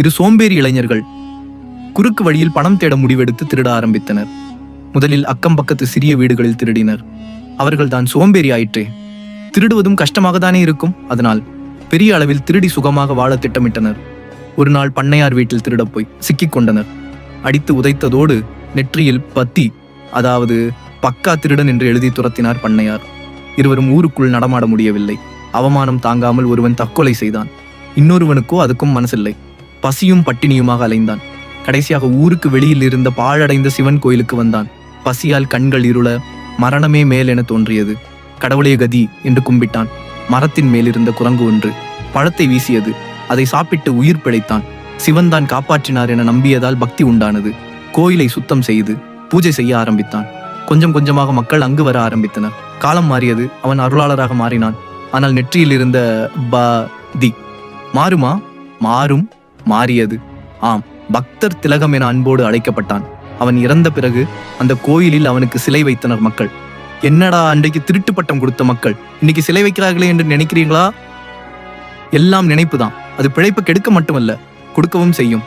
இரு சோம்பேறி இளைஞர்கள் குறுக்கு வழியில் பணம் தேட முடிவெடுத்து திருட ஆரம்பித்தனர். முதலில் அக்கம் பக்கத்து சிறிய வீடுகளில் திருடினர். அவர்கள் தான் சோம்பேறி ஆயிற்றே. திருடுவதும் கஷ்டமாக தானே இருக்கும். அதனால் பெரிய அளவில் திருடி சுகமாக வாழ திட்டமிட்டனர். ஒரு நாள் பண்ணையார் வீட்டில் திருடப் போய் சிக்கிக் கொண்டனர். அடித்து உதைத்ததோடு நெற்றியில் பத்தி அதாவது பக்கா திருடன் என்று எழுதி துரத்தினார் பண்ணையார். இருவரும் ஊருக்குள் நடமாட முடியவில்லை. அவமானம் தாங்காமல் ஒருவன் தற்கொலை செய்தான். இன்னொருவனுக்கோ அதுக்கும் மனசில்லை. பசியும் பட்டினியுமாக அலைந்தான். கடைசியாக ஊருக்கு வெளியில் இருந்த பாழடைந்த சிவன் கோயிலுக்கு வந்தான். பசியால் கண்கள் இருள மரணமே மேல் என தோன்றியது. கடவுளே கதி என்று கும்பிட்டான். மரத்தின் மேலிருந்த குரங்கு ஒன்று பழத்தை வீசியது. அதை சாப்பிட்டு உயிர் பிழைத்தான். சிவன்தான் காப்பாற்றினார் என நம்பியதால் பக்தி உண்டானது. கோயிலை சுத்தம் செய்து பூஜை செய்ய ஆரம்பித்தான். கொஞ்சம் கொஞ்சமாக மக்கள் அங்கு வர ஆரம்பித்தனர். காலம் மாறியது. அவன் அருளாளராக மாறினான். ஆனால் நெற்றியில் இருந்த ப தி. மாறுமா? மாறும். மாறியது. ஆம் பக்தர் திலகம் என அன்போடு அழைக்கப்பட்டான். அவன் இறந்த பிறகு அந்த கோயிலில் அவனுக்கு சிலை வைத்தனர் மக்கள். என்னடா அன்றைக்கு திருட்டு பட்டம் கொடுத்த மக்கள்? இன்னைக்கு சிலை வைக்கிறார்களே என்று நினைக்கிறீங்களா எல்லாம் நினைப்புதான். அது பிழைப்பு கெடுக்க மட்டுமல்ல கொடுக்கவும் செய்யும்.